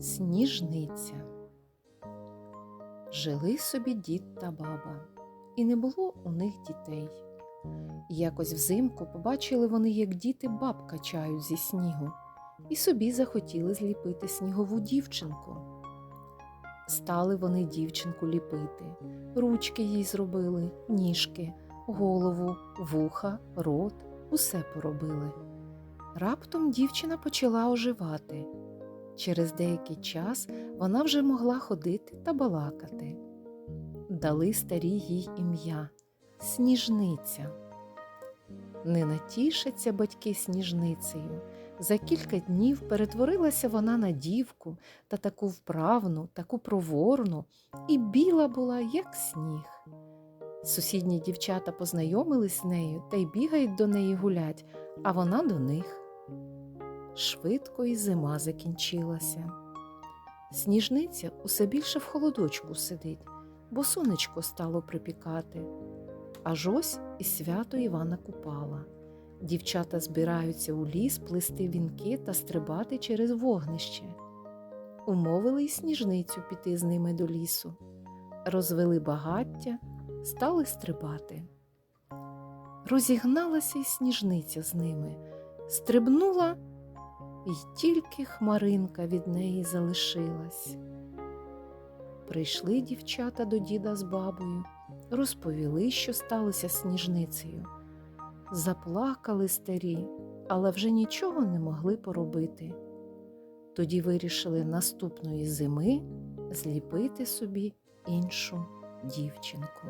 Сніжниця. Жили собі дід та баба, і не було у них дітей. Якось взимку побачили вони, як діти баб качають зі снігу, і собі захотіли зліпити снігову дівчинку. Стали вони дівчинку ліпити, ручки їй зробили, ніжки, голову, вуха, рот, усе поробили. Раптом дівчина почала оживати. Через деякий час вона вже могла ходити та балакати. Дали старі їй ім'я Сніжниця. Не натішаться батьки сніжницею. За кілька днів перетворилася вона на дівку та таку вправну, таку проворну, і біла була, як сніг. Сусідні дівчата познайомились з нею та й бігають до неї гулять, а вона до них. Швидко і зима закінчилася. Сніжниця усе більше в холодочку сидить, бо сонечко стало припікати. Аж ось і свято Івана Купала. Дівчата збираються у ліс плести вінки та стрибати через вогнище. Умовили й сніжницю піти з ними до лісу. Розвели багаття, стали стрибати. Розігналася й сніжниця з ними, стрибнула й тільки хмаринка від неї залишилась. Прийшли дівчата до діда з бабою, розповіли, що сталося сніжницею. Заплакали старі, але вже нічого не могли поробити. Тоді вирішили наступної зими зліпити собі іншу дівчинку.